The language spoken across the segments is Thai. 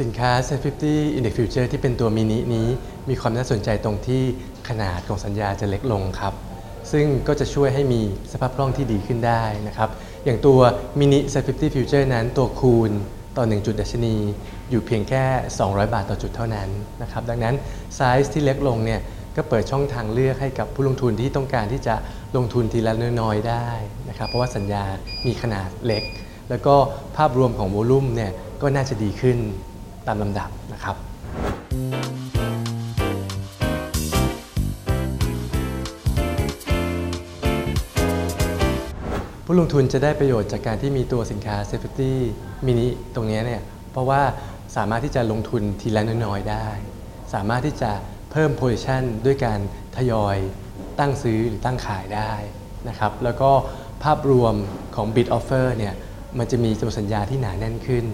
สินค้า Set 50 Index Future ที่เป็นตัวมินินี้ มีความน่าสนใจตรงที่ขนาดของสัญญาจะเล็กลงครับ ซึ่งก็จะช่วยให้มีสภาพคล่องที่ดีขึ้นได้นะครับ อย่างตัวมินิ Set 50 Future นั้นตัวคูณต่อ 1 จุดดัชนี อยู่เพียงแค่ 200 บาทต่อจุดเท่านั้นนะครับ ดังนั้นไซส์ที่เล็กลงเนี่ยก็เปิดช่องทางเลือกให้กับผู้ลงทุนที่ต้องการที่จะลงทุนทีละน้อยๆได้นะครับ เพราะว่าสัญญามีขนาดเล็ก แล้วก็ภาพรวมของโวลุ่มเนี่ยก็น่าจะดีขึ้นามลำดับนะครับผู้ลงทุนจะได้ประโยชน์จากการที่มีตัวสินค้า Safety Mini ตรงนี้เนี่ยเพราะว่าสามารถที่จะลงทุนทีละน้อยๆได้ สามารถที่จะเพิ่ม position ด้วยการทยอยตั้งซื้อหรือตั้งขายได้นะครับแล้วก็ภาพรวมของ bid offer เนี่ยมันจะมีจำนวนสัญญาที่หนาแน่นขึ้น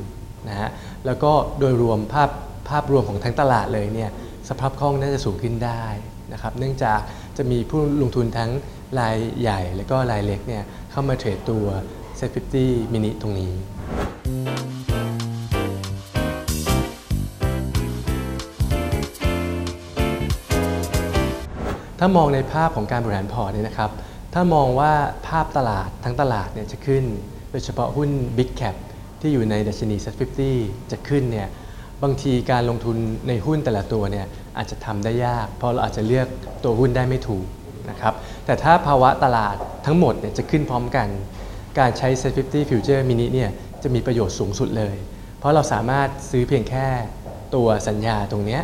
นะฮะแล้วก็โดยรวมภาพภาพรวมของทั้งตลาดเลยเนี่ยสภาพคล่องน่าจะสูงขึ้นได้นะครับเนื่องจากจะมีผู้ลงทุนทั้งรายใหญ่ และก็รายเล็กเนี่ยเข้ามาเทรดตัว Set 50 Mini ตรงนี้ ถ้ามองในภาพของการบริหารพอร์ตเนี่ยนะครับ ถ้ามองว่าภาพตลาดทั้งตลาดเนี่ยจะขึ้น โดยเฉพาะหุ้น Big Cap ที่อยู่ในดัชนี Set 50 จะขึ้นเนี่ยบางทีการลงทุนในหุ้นแต่ละตัวเนี่ยอาจจะทำได้ยาก เพราะเราอาจจะเลือกตัวหุ้นได้ไม่ถูกนะครับแต่ถ้าภาวะตลาดทั้งหมดเนี่ยจะขึ้นพร้อมกัน การใช้ Set 50 Future Mini เนี่ยจะมีประโยชน์สูงสุดเลย เพราะเราสามารถซื้อเพียงแค่ตัวสัญญาตรงนี้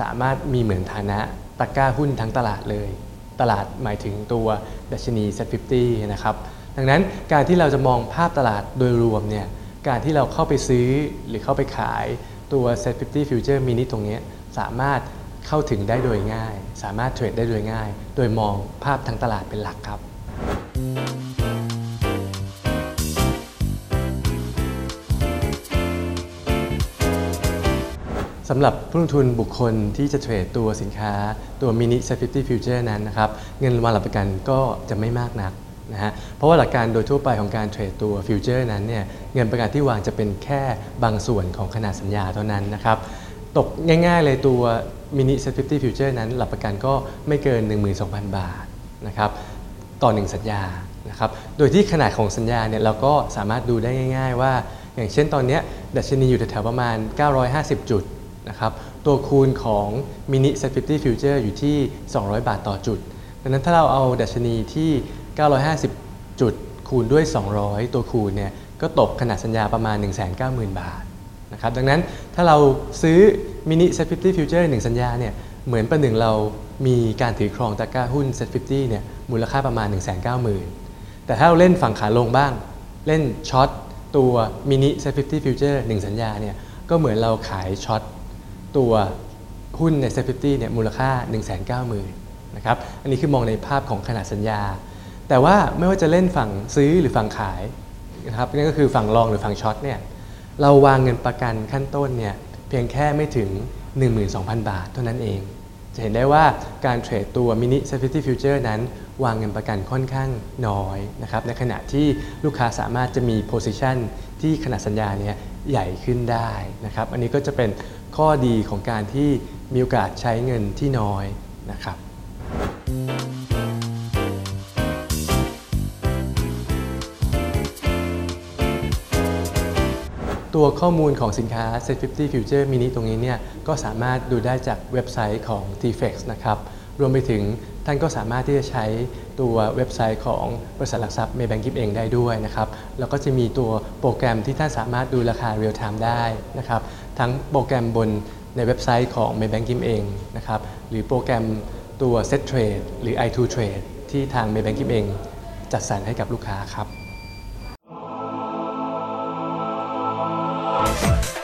สามารถมีเหมือนฐานะตะกร้าหุ้นทั้งตลาดเลย ตลาดหมายถึงตัวดัชนี Set 50 นะครับดังนั้นการที่เราจะมองภาพตลาดโดยรวมเนี่ย การที่เราเข้าไปซื้อหรือเข้าไปขายตัว Set 50 Future Mini ตรงนี้สามารถเข้าถึงได้โดยง่าย สามารถเทรดได้โดยง่าย โดยมองภาพทั้งตลาดเป็นหลักครับ สำหรับผู้ลงทุนบุคคลที่จะเทรดตัวสินค้าตัว Mini Safety Future นั้นนะครับ เงินรางวัลหลักประกันก็จะไม่มากนัก นะฮะเพราะว่าหลักการโดยทั่วไปของการเทรดตัวฟิวเจอร์นั้นเนี่ยเงินประกันที่วางจะเป็นแค่บางส่วนของขนาดสัญญาเท่านั้นนะครับตกง่ายๆเลยตัว Mini Safety Future นั้น หลักประกันก็ไม่เกิน 12,000 บาทนะครับต่อ 1 สัญญานะครับโดยที่ขนาดของสัญญาเนี่ยเราก็สามารถดูได้ง่าย ๆ ว่า อย่างเช่นตอนนี้ดัชนีอยู่แถวๆประมาณ 950 จุดนะครับตัวคูณของ Mini Set 50 Future อยู่ที่ 200 บาทต่อจุดดังนั้นถ้าเราเอาดัชนีที่ 950 จุดคูณด้วย 200 ตัวคูณเนี่ยก็ตกขนาดสัญญาประมาณ 190,000 บาทนะครับดังนั้นถ้าเราซื้อ Mini Set 50 Future 1สัญญาเนี่ยเหมือนประหนึ่งเรามีการถือครองตะกร้าหุ้น Set 50เนี่ยมูลค่าประมาณ 190,000 แต่ถ้าเราเล่นฝั่งขาลงบ้าง เล่นช็อตตัว Mini Set 50 Future 1สัญญาเนี่ยก็เหมือนเราขายช็อตตัวหุ้นใน s ซฟ50เนี่ยมูลค่า 190,000นะครับอันนี้คือมองในภาพของขนาดสัญญา แต่ว่าไม่ว่าจะเล่นฝั่งซื้อหรือฝั่งขายนะครับนั่นก็คือฝั่งลองหรือฝั่งช็อตเนี่ยเราวางเงินประกันขั้นต้นเนี่ยเพียงแค่ไม่ถึง 12,000 บาทเท่านั้นเอง จะเห็นได้ว่าการเทรดตัว Mini Safety Future นั้น วางเงินประกันค่อนข้างน้อยนะครับในขณะที่ลูกค้าสามารถจะมี position ที่ขนาดสัญญาเนี่ยใหญ่ขึ้นได้นะครับอันนี้ก็จะเป็นข้อดีของการที่มีโอกาสใช้เงินที่น้อยนะครับ ตัวข้อมูลของสินค้า Set 50 Future Mini ตรงนี้เนี่ยก็สามารถดูได้จากเว็บไซต์ของ TFX นะครับรวมไปถึงท่านก็สามารถที่จะใช้ตัวเว็บไซต์ของบริษัทหลักทรัพย์ Maybank Gift เองได้ด้วยนะครับแล้วก็จะมีตัวโปรแกรมที่ท่านสามารถดูราคา real time ได้นะครับทั้งโปรแกรมบนในเว็บไซต์ของ Maybank Gift เองนะครับหรือโปรแกรมตัว Set Trade หรือ i2 Trade ที่ทาง Maybank Gift เอง จัดสรรให้กับลูกค้าครับ Bye.